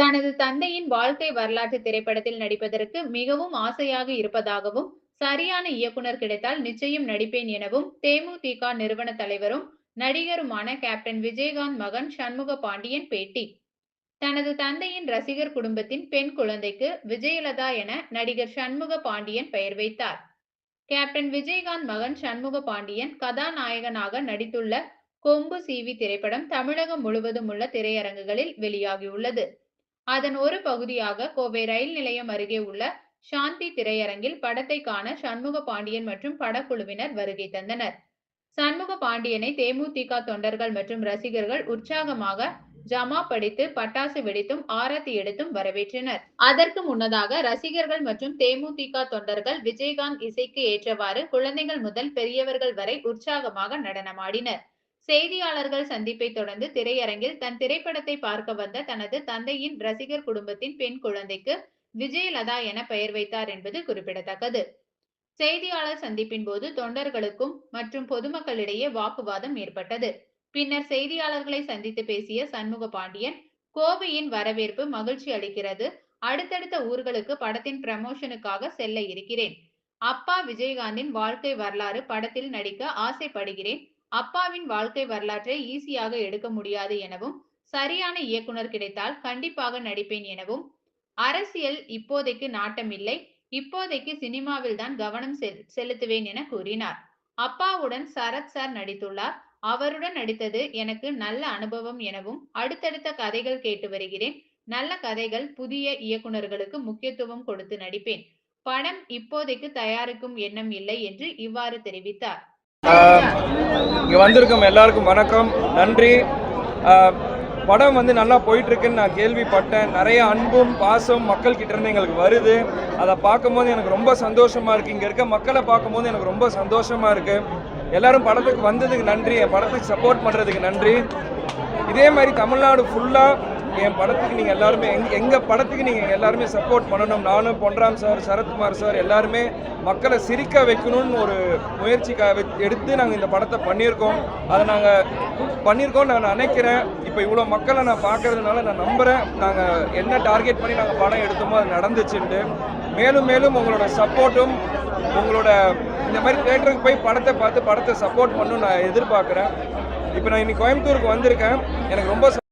தனது தந்தையின் வாழ்க்கை வரலாற்று திரைப்படத்தில் நடிப்பதற்கு மிகவும் ஆசையாக இருப்பதாகவும் சரியான இயக்குனர் கிடைத்தால் நிச்சயம் நடிப்பேன் எனவும் தேமுதிக நிறுவன தலைவரும் நடிகருமான கேப்டன் விஜயகாந்த் மகன் சண்முக பாண்டியன் பேட்டி. தனது தந்தையின் ரசிகர் குடும்பத்தின் பெண் குழந்தைக்கு விஜயலதா என நடிகர் சண்முக பாண்டியன் பெயர் வைத்தார். கேப்டன் விஜயகாந்த் மகன் சண்முக பாண்டியன் கதாநாயகனாக நடித்துள்ள கொம்பு சீவி திரைப்படம் தமிழகம் முழுவதும் உள்ள திரையரங்குகளில் வெளியாகியுள்ளது. அதன் ஒரு பகுதியாக கோவை ரயில் நிலையம் அருகே உள்ள சாந்தி திரையரங்கில் படத்தை காண சண்முக பாண்டியன் மற்றும் படக்குழுவினர் வருகை தந்தனர். சண்முக பாண்டியனை தேமுதிக தொண்டர்கள் மற்றும் ரசிகர்கள் உற்சாகமாக ஜமா படித்து பட்டாசு வெடித்தும் ஆரத்தி எடுத்தும் வரவேற்றனர். அதற்கு முன்னதாக ரசிகர்கள் மற்றும் தேமுதிக தொண்டர்கள் விஜயகாந்த் இசைக்கு ஏற்றவாறு குழந்தைகள் முதல் பெரியவர்கள் வரை உற்சாகமாக நடனமாடினர். செய்தியாளர்கள் சந்திப்பை தொடர்ந்து திரையரங்கில் தன் திரைப்படத்தை பார்க்க வந்த தனது தந்தையின் ரசிகர் குடும்பத்தின் பெண் குழந்தைக்கு விஜயலதா என பெயர் வைத்தார் என்பது குறிப்பிடத்தக்கது. செய்தியாளர் சந்திப்பின் போது தொண்டர்களுக்கும் மற்றும் பொதுமக்களிடையே வாக்குவாதம் ஏற்பட்டது. பின்னர் செய்தியாளர்களை சந்தித்து பேசிய சண்முக பாண்டியன் கோவையின் வரவேற்பு மகிழ்ச்சி அளிக்கிறது. அடுத்தடுத்த ஊர்களுக்கு படத்தின் ப்ரமோஷனுக்காக செல்ல இருக்கிறேன். அப்பா விஜயகாந்தின் வாழ்க்கை வரலாறு படத்தில் நடிக்க ஆசைப்படுகிறேன். அப்பாவின் வாழ்க்கை வரலாற்றை ஈஸியாக எடுக்க முடியாது எனவும் சரியான இயக்குனர் கிடைத்தால் கண்டிப்பாக நடிப்பேன் எனவும் அரசியல் இப்போதைக்கு நாட்டமில்லை இப்போதைக்கு சினிமாவில் தான் கவனம் செல்- செலுத்துவேன் என கூறினார். அப்பாவுடன் சரத் சார் நடித்துள்ளார். அவருடன் நடித்தது எனக்கு நல்ல அனுபவம் எனவும் அடுத்தடுத்த கதைகள் கேட்டு வருகிறேன். நல்ல கதைகள் புதிய இயக்குனர்களுக்கு முக்கியத்துவம் கொடுத்து நடிப்பேன். படம் இப்போதைக்கு தயாரிக்கும் எண்ணம் இல்லை என்று இவ்வாறு தெரிவித்தார். இங்கே வந்திருக்கும் எல்லாருக்கும் வணக்கம் நன்றி. படம் வந்து நல்லா போயிட்டுருக்குன்னு நான் கேள்விப்பட்டேன். நிறைய அன்பும் பாசம் மக்கள் எங்களுக்கு வருது. அதை பார்க்கும்போது எனக்கு ரொம்ப சந்தோஷமாக இருக்குது இங்கே இருக்க மக்களை பார்க்கும்போது எனக்கு ரொம்ப சந்தோஷமாக இருக்குது எல்லாரும் படத்துக்கு வந்ததுக்கு நன்றி. என் படத்துக்கு சப்போர்ட் பண்ணுறதுக்கு நன்றி. இதே மாதிரி தமிழ்நாடு ஃபுல்லாக என் படத்துக்கு நீங்கள் எல்லாருமே எங் எங்கள் படத்துக்கு நீங்கள் எல்லாருமே சப்போர்ட் பண்ணணும். நானும் பொன்ராம் சார் சரத்குமார் சார் எல்லாருமே மக்களை சிரிக்க வைக்கணும்னு ஒரு முயற்சிக்காக எடுத்து நாங்கள் இந்த படத்தை பண்ணியிருக்கோம். அதை நாங்கள் பண்ணியிருக்கோம் நான் நினைக்கிறேன். இப்போ இவ்வளோ மக்களை நான் பார்க்கறதுனால நான் நம்புகிறேன் நாங்கள் என்ன டார்கெட் பண்ணி நாங்கள் படம் எடுத்தோமோ அது நடந்துச்சுன்ட்டு. மேலும் மேலும் உங்களோட சப்போர்ட்டும் உங்களோட இந்த மாதிரி தேட்டருக்கு போய் படத்தை பார்த்து படத்தை சப்போர்ட் பண்ணணும்னு நான் எதிர்பார்க்குறேன். இப்போ நான் இன்னைக்கு கோயம்புத்தூருக்கு வந்திருக்கேன். எனக்கு ரொம்ப